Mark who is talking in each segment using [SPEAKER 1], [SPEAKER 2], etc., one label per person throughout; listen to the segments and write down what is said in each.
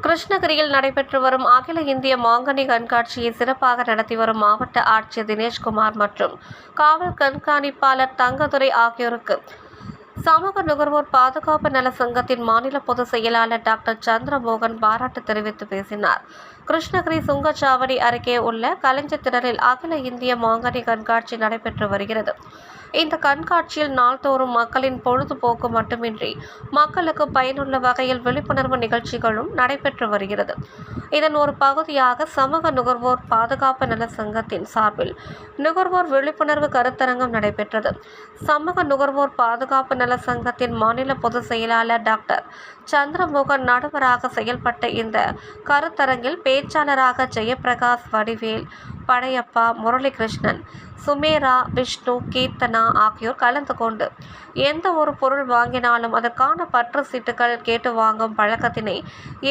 [SPEAKER 1] கிருஷ்ணகிரியில் நடைபெற்று வரும் அகில இந்திய மாங்கனி கண்காட்சியை சிறப்பாக நடத்தி வரும் மாவட்ட ஆட்சியர் தினேஷ்குமார் மற்றும் காவல் கண்காணிப்பாளர் தங்கதுரை ஆகியோருக்கு சமூக நுகர்வோர் பாதுகாப்பு நல சங்கத்தின் மாநில பொதுச் செயலாளர் டாக்டர் சந்திரமோகன் பாராட்டு தெரிவித்து பேசினார். கிருஷ்ணகிரி சுங்கச்சாவடி அருகே உள்ள கலைஞர் திடலில் அகில இந்திய மாங்கனி கண்காட்சி நடைபெற்று வருகிறது. இந்த கண்காட்சியில் நாள்தோறும் மக்களின் பொழுதுபோக்கு மட்டுமின்றி மக்களுக்கு பயனுள்ள வகையில் விழிப்புணர்வு நிகழ்ச்சிகளும் நடைபெற்று வருகிறது. இதன் ஒரு பகுதியாக சமூக நுகர்வோர் பாதுகாப்பு நல சங்கத்தின் சார்பில் நுகர்வோர் விழிப்புணர்வு கருத்தரங்கம் நடைபெற்றது. சமூக நுகர்வோர் பாதுகாப்பு நல சங்கத்தின் மாநில பொதுச் செயலாளர் டாக்டர் சந்திரமோகன் நடுவராக செயல்பட்ட இந்த கருத்தரங்கில் பேச்சாளராக ஜெயபிரகாஷ் வடிவேல் படையப்பா முரளிகிருஷ்ணன் சுமேரா விஷ்ணு கீர்த்தனா அண்ணா ஆகியோர் கலந்து கொண்டு எந்த ஒரு பொருள் வாங்கினாலும் அதற்கான பற்று சீட்டுகள் கேட்டு வாங்கும் பழக்கத்தினை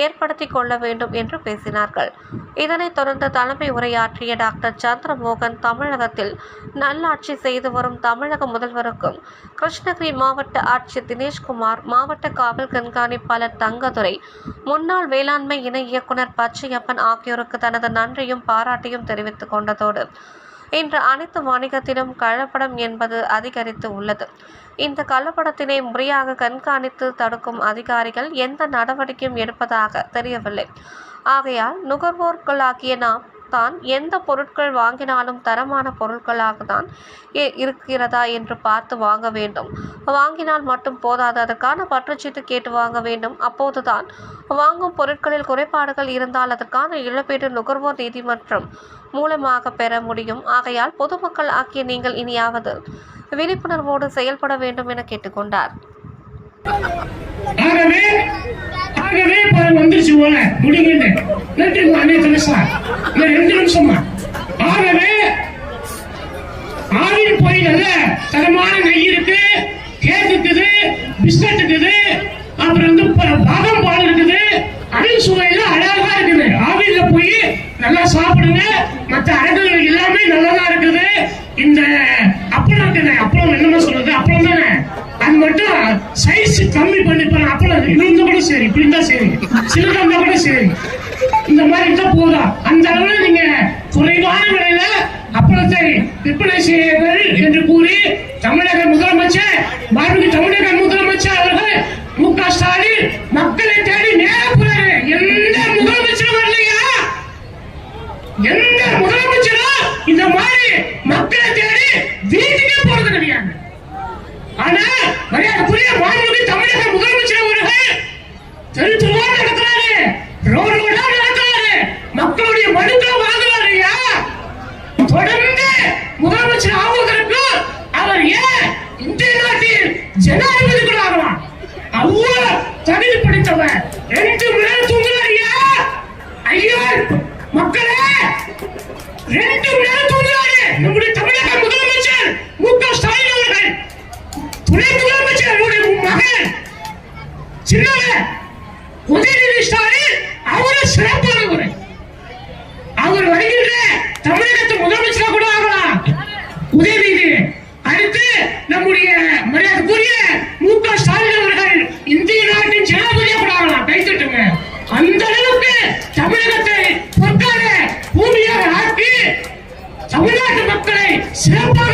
[SPEAKER 1] ஏற்படுத்தி கொள்ள வேண்டும் என்று பேசினார்கள். இதனைத் தொடர்ந்து தலைமை உரையாற்றிய டாக்டர் சந்திரமோகன் தமிழகத்தில் நல்லாட்சி செய்து வரும் தமிழக முதல்வருக்கும் கிருஷ்ணகிரி மாவட்ட ஆட்சியர் தினேஷ்குமார் மாவட்ட காவல் கண்காணிப்பாளர் தங்கதுரை முன்னாள் வேளாண்மை இணை இயக்குனர் பச்சையப்பன் ஆகியோருக்கு தனது நன்றியும் பாராட்டியும் தெரிவித்துக் கொண்டதோடு இன்று அனைத்து வணிகத்திலும் கள்ளப்படம் என்பது அதிகரித்து உள்ளது. இந்த கள்ளப்படத்தினை முறையாக கண்காணித்து தடுக்கும் அதிகாரிகள் எந்த நடவடிக்கையும் எடுப்பதாக தெரியவில்லை. ஆகையால் நுகர்வோர்களாகிய நாம் தான் எந்த பொருட்கள் வாங்கினாலும் தரமான பொருட்களாக தான் இருக்கிறதா என்று பார்த்து வாங்க வேண்டும். வாங்கினால் மட்டும் போதாது அதற்கான பற்றுச்சீட்டு கேட்டு வாங்க வேண்டும். அப்போதுதான் வாங்கும் பொருட்களில் குறைபாடுகள் இருந்தால் அதற்கான இழப்பீடு நுகர்வோர் நீதிமன்றம் மூலமாக பெற முடியும். ஆகையால் பொதுமக்கள் ஆகிய நீங்கள் இனியாவது விழிப்புணர்வோடு செயல்பட வேண்டும் என கேட்டுக்கொண்டார்.
[SPEAKER 2] ஆகவே ஆகவே வந்துருச்சு போல. முடிங்கன்னு நன்றி அண்ணே கணேசா இல்ல ரெண்டு நிமிஷமா. ஆகவே ஆவின் போய் நல்ல தரமான நெய் இருக்கு கேக் இருக்குது பிஸ்கட் இருக்குது அப்புறம் வந்து பாதம் பால் இருக்குது. அணில் சுவையில அழகா இருக்குது. ஆவியில போய் நல்லா சாப்பிடுங்க. மற்ற அழகுகள் எல்லாமே சரி இப்படி இருந்தா சரி. சின்னதா இருந்தா கூட சரி. இந்த மாதிரி இருந்தா போதும். அந்த அளவுல நீங்க குறைவான விலையில அப்பளத்தை விற்பனை செய்யுங்கள் என்று கூறி தமிழக முதலமைச்சர் மாண்புமிகு தமிழக முதலமைச்சர் அவர்கள் மு க ஸ்டாலின் மக்களை தேடி நேர போறாரு. எந்த முதலமைச்சரும் வரலையா? எந்த முதலமைச்சரும் இந்த மாதிரி மக்களை தேடி வீட்டுக்கே போறது கிடையாது ஆனா மரியாதைக்குரிய மாண்புமிகு தமிழக முதலமைச்சர் மக்களுடைய மனுக்களை வாங்குறாரு ஐயா. தொடர்ந்து முதலமைச்சர் ஆவதற்கு அவர் ஏன் இந்திய நாட்டில் ஜனாதிபதி கூட ஆகலாம் அவ்வளவு தகுதி படைத்தவர். ரெண்டு மணி நேரம் தூங்குறாரு ஐயா. ஐயா மக்களே ரெண்டு மணி நேரம் தூங்குறாரு. நம்முடைய தமிழக முதலமைச்சர் மு க ஸ்டாலின் அவர்கள். துணை முதலமைச்சர் அவருடைய மகன். சின்னவன் உதயநிதி ஸ்டாலின் அவரு சிறப்பானவர் அவர் வருகின்ற தமிழகத்து முதலமைச்சரா கூட ஆகலாம் உதயநிதி அடுத்து நம்முடைய மரியாதைக்குரிய மு க ஸ்டாலின் அவர்கள் இந்திய நாட்டின் ஜனாதிபதியா கூட ஆகலாம். கைத்தட்டுங்க அந்த அளவுக்கு தமிழகத்தை பொற்கால பூமியாக ஆக்கி தமிழ்நாட்டு மக்களை சிறப்பாக